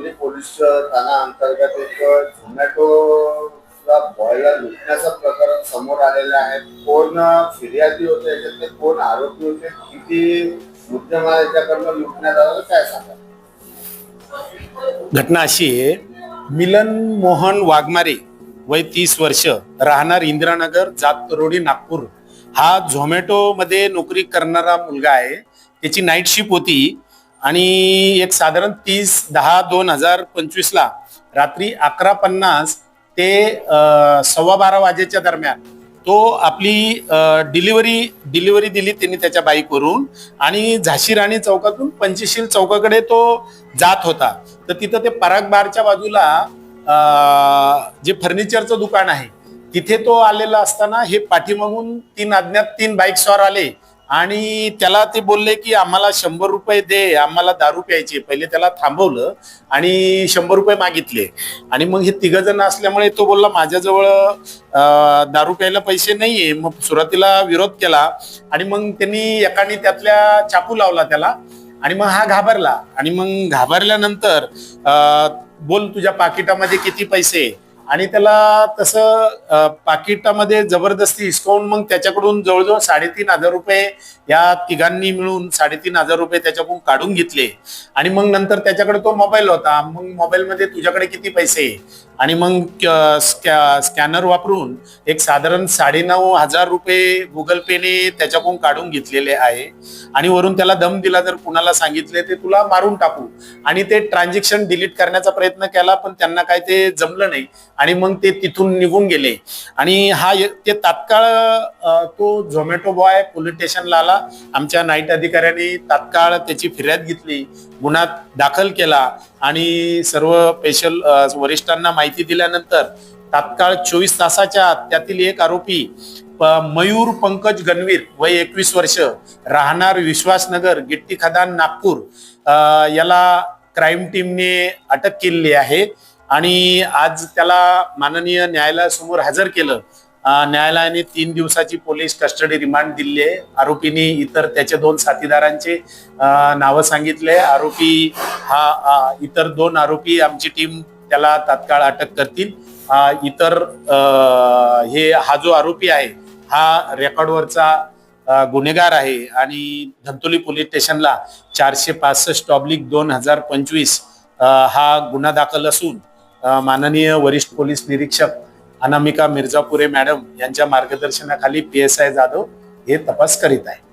Dhantoli police ठाणा अंतर्गत एक झोमॅटोला boiler लुटण्याचा प्रकरण समोर आलेलं आहे. कोण फिर्यादी होते याच्यातले कोण आरोपी होते किती मुद्देमाल याच्याकडनं लुटण्यात आला काय सांगा घटना अशी आहे मिलन मोहन वाघमारे वय तीस वर्ष राहणार इंदिरानगर जात रोडी नागपूर. हा झोमॅटो मध्ये नोकरी करणारा मुलगा आहे. त्याची नाईट शिप होती. आणि एक साधारण तीस दहा दोन हजार पंचवीसला रात्री अकरा पन्नास ते सव्वा बारा वाजेच्या दरम्यान तो आपली डिलिव्हरी डिलिव्हरी दिली त्यांनी त्याच्या बाईकवरून आणि झाशी राणी चौकातून पंचशील चौकाकडे तो जात होता. तर तिथं ते पराग बारच्या बाजूला जे फर्निचरचं दुकान आहे तिथे तो आलेला असताना हे पाठीमागून तीन अज्ञात तीन बाईक स्वार आले. आणि त्याला ते बोलले की आम्हाला शंभर रुपये दे आम्हाला दारू प्यायचे पहिले त्याला थांबवलं आणि शंभर रुपये मागितले. आणि मग हे तिघ जण असल्यामुळे तो बोलला माझ्याजवळ दारू प्यायला पैसे नाहीये. मग सुरुवातीला विरोध केला आणि मग त्यांनी एकाने त्यातल्या चाकू लावला त्याला आणि मग हा घाबरला. आणि मग घाबरल्यानंतर बोल तुझ्या पाकिटामध्ये किती पैसे आणि त्याला तसं पाकिटामध्ये जबरदस्ती हिसकावून मग त्याच्याकडून जवळजवळ साडेतीन हजार रुपये या तिघांनी मिळून साडेतीन हजार रुपये त्याच्याकडून काढून घेतले. आणि मग नंतर त्याच्याकडे तो मोबाईल होता. मग मोबाईलमध्ये तुझ्याकडे किती पैसे? आणि मग स्कॅ- स्कॅनर वापरून एक साधारण साडेनऊ हजार रुपये गुगल पेने त्याच्याकडून काढून घेतलेले आहे. आणि वरून त्याला दम दिला जर कुणाला सांगितले ते तुला मारून टाकू. आणि ते ट्रान्झॅक्शन डिलीट करण्याचा प्रयत्न केला पण त्यांना काय ते जमलं नाही. आणि मग ते तिथून निघून गेले. आणि हा ते तात्काळ तो झोमॅटो बॉय पोलीस स्टेशनला आला. आमच्या नाईट अधिकाऱ्यांनी तात्काळ त्याची फिर्याद घेतली. गुन्हा दाखल केला. आणि सर्व स्पेशल वरिष्ठांना माहिती दिल्यानंतर तात्काळ चोवीस तासाच्या आत त्यातील एक आरोपी प- मयूर पंकज गणवीर वय एकवीस वर्ष राहणार विश्वासनगर गिट्टी खदान नागपूर याला क्राईम टीमने अटक केलेली आहे. आणि आज त्याला माननीय न्यायालयासमोर हजर केलं. न्यायालयाने तीन दिवसाची पोलीस कस्टडी रिमांड दिली आहे आरोपीने इतर त्याचे दोन साथीदारांचे नावं सांगितले. आरोपी हा इतर दोन आरोपी आमची टीम त्याला तात्काळ अटक करतील. इतर हे हा जो आरोपी आहे हा रेकॉर्डवरचा गुन्हेगार आहे आणि धंतोली पोलीस स्टेशनला चारशे पासष्ट ऑब्लिक दोन हजार पंचवीस हा गुन्हा दाखल असून माननीय वरिष्ठ पोलीस निरीक्षक अनामिका मिर्जापुरे मॅडम यांच्या मार्गदर्शनाखाली पी एस आय जाधव हे तपास करीत आहे